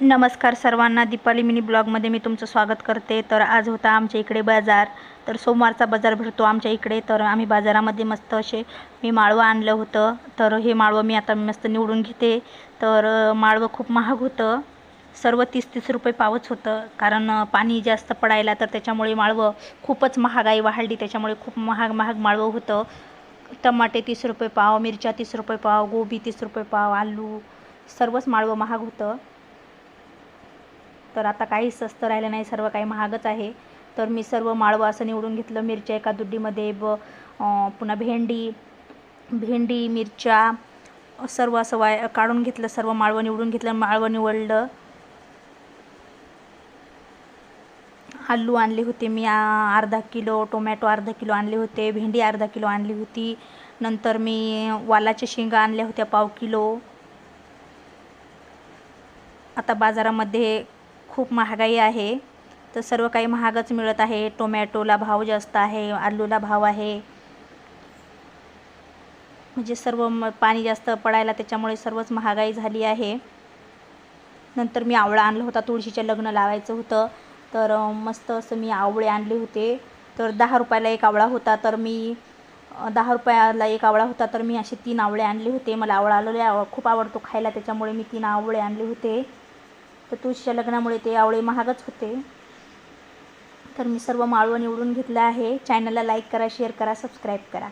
नमस्कार सर्वांना. दीपाली मिनी ब्लॉगमध्ये मी तुमचं स्वागत करते. तर आज होता आमच्या इकडे बाजार. तर सोमवारचा बाजार भरतो आमच्या इकडे. तर आम्ही बाजारामध्ये मस्त असे मी माळवं आणलं होतं. तर हे माळवं मी आता मस्त निवडून घेते. तर माळवं खूप महाग होतं. सर्व तीस तीस रुपये पावच होतं. कारण पाणी जास्त पडायला तर त्याच्यामुळे माळवं खूपच महागाई वाढली त्याच्यामुळे खूप महाग महाग माळवं होतं. टमाटे तीस रुपये पाव मिरच्या तीस रुपये पाव गोबी तीस रुपये पाव आलू सर्वच माळवं महाग होतं. तर आता काही स्वस्त राहिलं नाही सर्व काही महागच आहे. तर मी सर्व माळवं असं निवडून घेतलं मिरच्या एका दुड्डीमध्ये ब पुन्हा भेंडी भेंडी मिरच्या सर्व असं वाय काढून घेतलं सर्व माळवं निवडून घेतलं माळवं निवडलं. आलू आणले होते मी अर्धा किलो टोमॅटो अर्धा किलो आणले होते भेंडी अर्धा किलो आणली होती. नंतर मी वालाच्या शेंगा आणल्या होत्या पाव किलो. आता बाजारामध्ये खूप महागाई आहे. तर सर्व काही महागच मिळत आहे. टोमॅटोला भाव जास्त आहे. आलूला भाव आहे. म्हणजे सर्व म पाणी जास्त पडायला त्याच्यामुळे सर्वच महागाई झाली आहे. नंतर मी आवळा आणला होता. तुळशीच्या लग्न लावायचं होतं. तर मस्त असं मी आवळे आणले होते. तर दहा रुपयाला एक आवळा होता. तर मी दहा रुपयाला एक आवळा होता. तर मी असे तीन आवळे आणले होते. मला आवळा आलेले आव खूप आवडतो खायला. त्याच्यामुळे मी तीन आवळे आणले होते. तर तुळशीच्या लग्नामुळे ते आवळे महागच होते. तर मी सर्व माळवं निवडून घेतलं आहे. चॅनलला लाईक करा शेअर करा सबस्क्राईब करा.